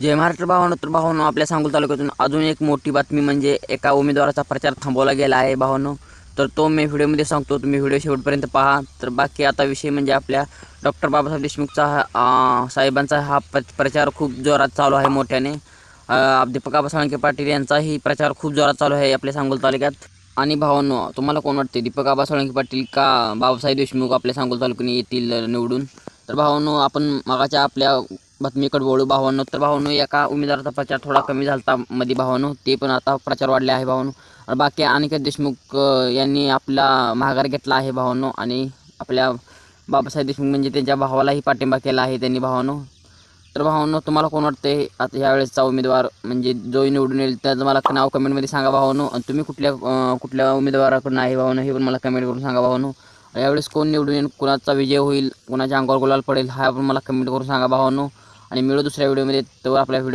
जय महाराष्ट्र भावानो तर भावानो आपल्या सांगोल तालुक्यातून अजून एक मोठी बातमी म्हणजे एका उमेदवाराचा प्रचार थांबवला गेला आहे भावानो. तर तो मी व्हिडिओमध्ये सांगतो तुम्ही व्हिडिओ शेवटपर्यंत पहा. तर बाकी आता विषय म्हणजे आपल्या डॉक्टर बाबासाहेब देशमुखचा हा, साहेबांचा हा प्रचार खूप जोरात चालू आहे मोठ्याने. दीपक आबासाळंके पाटील यांचाही प्रचार खूप जोरात चालू आहे आपल्या सांगोल तालुक्यात. आणि भावांनो तुम्हाला कोण वाटते दीपक आबासाळंके पाटील का बाबासाहेब देशमुख आपल्या सांगोल तालुक्याने येतील निवडून? तर भावांनो आपण मगाच्या आपल्या बातमीकडे वळू भावांनो तर भावांनो एका उमेदवाराचा प्रचार थोडा कमी झाला मध्ये भावांनो. ते पण आता प्रचार वाढले आहे भावांनो. आणि बाकी अनिकेत देशमुख यांनी आपला माघार घेतला आहे भावांनो. आणि आपल्या बाबासाहेब देशमुख म्हणजे त्यांच्या भावालाही पाठिंबा केला आहे त्यांनी भावांनो. तर भावांनो तुम्हाला कोण वाटते आता यावेळेसचा उमेदवार म्हणजे जो निवडून येईल त्याचं मला नाव कमेंटमध्ये सांगा भावानो. आणि तुम्ही कुठल्या कुठल्या उमेदवाराकडून आहे भावांनो हे पण मला कमेंट करून सांगा भावांनो. यावेळेस कोण निवडून येईल? कुणाचा विजय होईल? कुणाच्या अंगावर गुलाल पडेल? हा पण मला कमेंट करून सांगा भावानो. आणि मिळू दुसऱ्या व्हिडिओमध्ये तो आपल्या व्हिडिओ